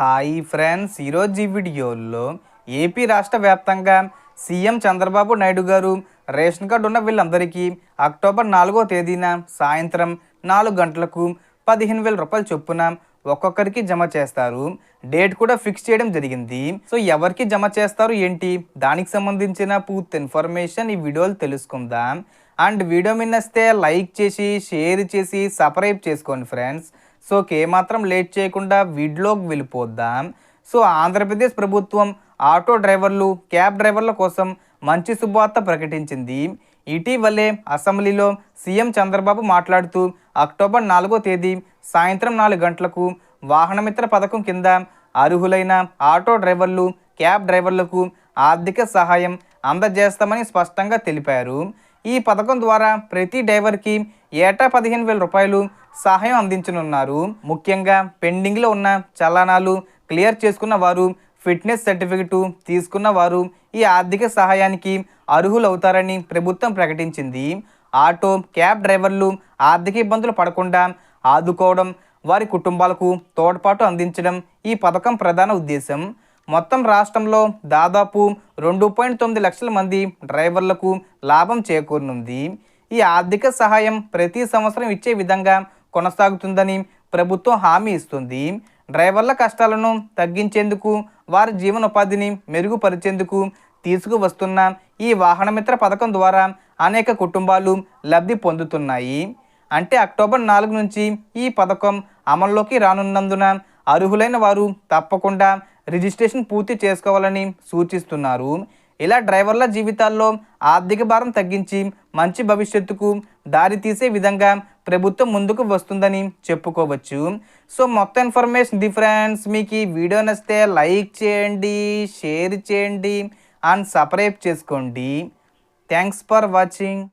Hi friends ఈరోజు ఈ వీడియోలో ఏపీ రాష్ట్ర వ్యాప్తంగా సీఎం చంద్రబాబు నాయుడు గారు రేషన్ కార్డు ఉన్న వీళ్ళందరికీ అక్టోబర్ నాలుగో తేదీన సాయంత్రం నాలుగు గంటలకు పదిహేను వేల రూపాయలు చొప్పున ఒక్కొక్కరికి జమ చేస్తారు. డేట్ కూడా ఫిక్స్ చేయడం జరిగింది. సో ఎవరికి జమ చేస్తారు ఏంటి? దానికి సంబంధించిన పూర్తి ఇన్ఫర్మేషన్ ఈ వీడియోలు తెలుసుకుందాం. అండ్ వీడియో మిన్నస్తే లైక్ చేసి షేర్ చేసి సబ్స్క్రైబ్ చేసుకోండి ఫ్రెండ్స్. సో ఏమాత్రం లేట్ చేయకుండా వీడిలోకి వెళ్ళిపోద్దాం? సో ఆంధ్రప్రదేశ్ ప్రభుత్వం ఆటో డ్రైవర్లు క్యాబ్ డ్రైవర్ల కోసం మంచి శుభవార్త ప్రకటించింది. ఇటీవలే అసెంబ్లీలో సీఎం చంద్రబాబు మాట్లాడుతూ అక్టోబర్ నాలుగో తేదీ సాయంత్రం నాలుగు గంటలకు వాహనమిత్ర పథకం కింద అర్హులైన ఆటో డ్రైవర్లు క్యాబ్ డ్రైవర్లకు ఆర్థిక సహాయం అందజేస్తామని స్పష్టంగా తెలిపారు. ఈ పథకం ద్వారా ప్రతి డ్రైవర్కి ఏటా పదిహేను వేల రూపాయలు సహాయం అందించనున్నారు. ముఖ్యంగా పెండింగ్లో ఉన్న చలానాలు క్లియర్ చేసుకున్న వారు ఫిట్నెస్ సర్టిఫికెట్ తీసుకున్న వారు ఈ ఆర్థిక సహాయానికి అర్హులవుతారని ప్రభుత్వం ప్రకటించింది. ఆటో క్యాబ్ డ్రైవర్లు ఆర్థిక ఇబ్బందులు పడకుండా ఆదుకోవడం వారి కుటుంబాలకు తోడ్పాటు అందించడం ఈ పథకం ప్రధాన ఉద్దేశం. మొత్తం రాష్ట్రంలో దాదాపు రెండు పాయింట్ తొమ్మిది లక్షల మంది డ్రైవర్లకు లాభం చేకూరనుంది. ఈ ఆర్థిక సహాయం ప్రతి సంవత్సరం ఇచ్చే విధంగా కొనసాగుతుందని ప్రభుత్వం హామీ ఇస్తుంది. డ్రైవర్ల కష్టాలను తగ్గించేందుకు వారి జీవనోపాధిని మెరుగుపరిచేందుకు తీసుకువస్తున్న ఈ వాహనమిత్ర పథకం ద్వారా అనేక కుటుంబాలు లబ్ధి పొందుతున్నాయి. అంటే అక్టోబర్ నాలుగు నుంచి ఈ పథకం అమల్లోకి రానున్నందున అర్హులైన వారు తప్పకుండా రిజిస్ట్రేషన్ పూర్తి చేసుకోవాలని సూచిస్తున్నారు. ఇలా డ్రైవర్ల జీవితాల్లో ఆర్థిక భారం తగ్గించి మంచి భవిష్యత్తుకు దారి తీసే విధంగా ప్రభుత్వం ముందుకు వస్తుందని చెప్పుకోవచ్చు. సో మొత్తం ఇన్ఫర్మేషన్ డిఫరెన్స్ మీకు ఈ వీడియో నచ్చితే లైక్ చేయండి షేర్ చేయండి అండ్ సబ్స్క్రైబ్ చేసుకోండి. Thanks for watching.